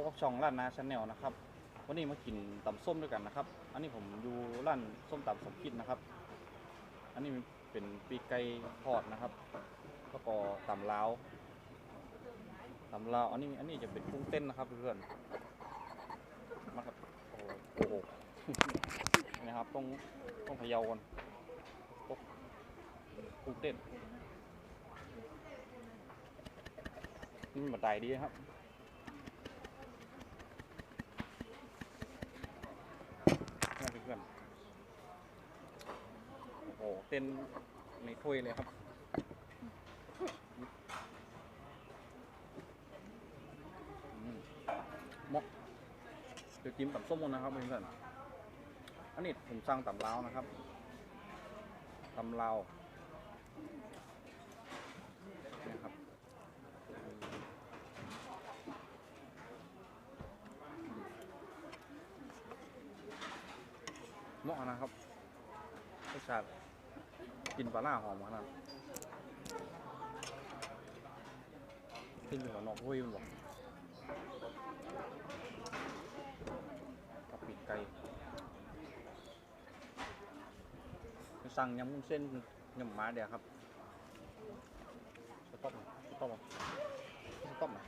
บกับช่องร้านนาชาแนลนะครับ วันนี้มากินตำส้มด้วยกันนะครับ อันนี้ผมอยู่ร้านส้มตำสมคิดนะครับ อันนี้เป็นปีกไก่ทอดนะครับแล้วก็ตำลาวตำลาวอันนี้อันนี้จะเป็นกุ้งเต้นนะครับเพื่อนมาครับโอ้โหนะครับต้องต้องเขย่าก่อนกุ้งเต้นนี่มันบันไดดีนะครับ นี่เพื่อนๆโอ้โห เต้นในถ้วยเลยครับ เหมกเดี๋ยวจิ้มกับส้มก่อนนะครับเพื่อนๆอันนี้ผมสั่งตำลาวนะครับตำลาวนี่ครับเหมาะนะครับรสชาติ กินปลาล่าหอมขนาดขึ้นอยู่กับนอกห้ยมันบอกกับปีกไก่สั่งยำมุ้นเส้นยำหมาเดียวครับสต๊อปหน่อยสต๊อปหน่อยสต๊อปหน่อย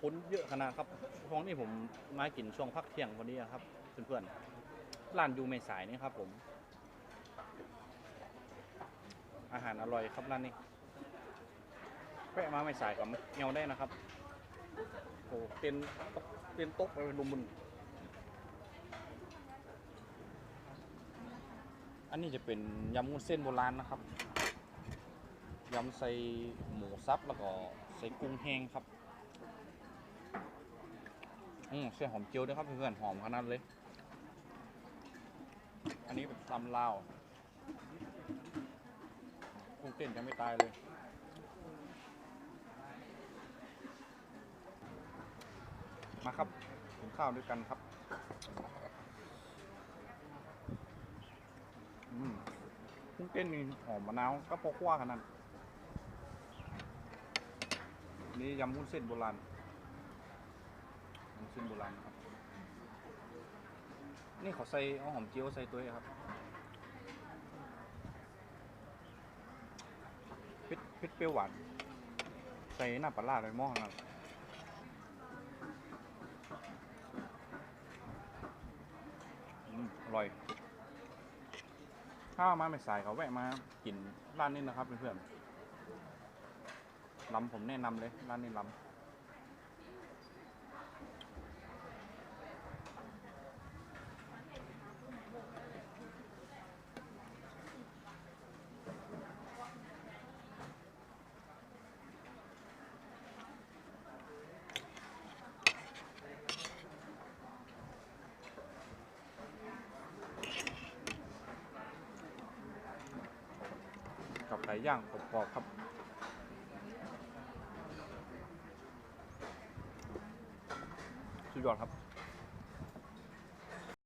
คนเยอะขนาดครับท้องนี่ผมมากินช่วงพักเที่ยงพอดีอะครับเพื่อนๆร้านยูไม่สายนี่ครับผม อาหารอร่อยครับร้านนี้แวะมาไม่สายกับเงาได้นะครับโอ้เต็นเต็นโต๊ะไปรุมมุนอันนี้จะเป็นยำมุ้นเส้นโบราณนะครับยำใส่หมูสับแล้วก็ใส่กุ้งแห้งครับอืมใส่หอมเจียวด้วยครับเพื่อนๆหอมขนาดเลย อันนี้เป็นตำลาว กุ้งเต้นยังไม่ตายเลย มาครับกินข้าวด้วยกันครับอืมกุ้งเต้นมีหอมมะนาวก็พอคว้าขนาดนี้นี่ยำวุ้นเส้นโบราณวุ้นเส้นโบราณครับ นี่เขาใส่เอาหอมเจียวใส่ตัวครับ พริกเปรี้ยวหวาน ใส่หน้าปลาร้าเลยหม้อขนาดนั้นอืมอร่อย ถ้ามาไม่สายเขาแวะมากินร้านนี้นะครับเพื่อนๆลำผมแนะนำเลยร้านนี้ลำ ก่ย่างกรอบๆครับสุดยอดครับ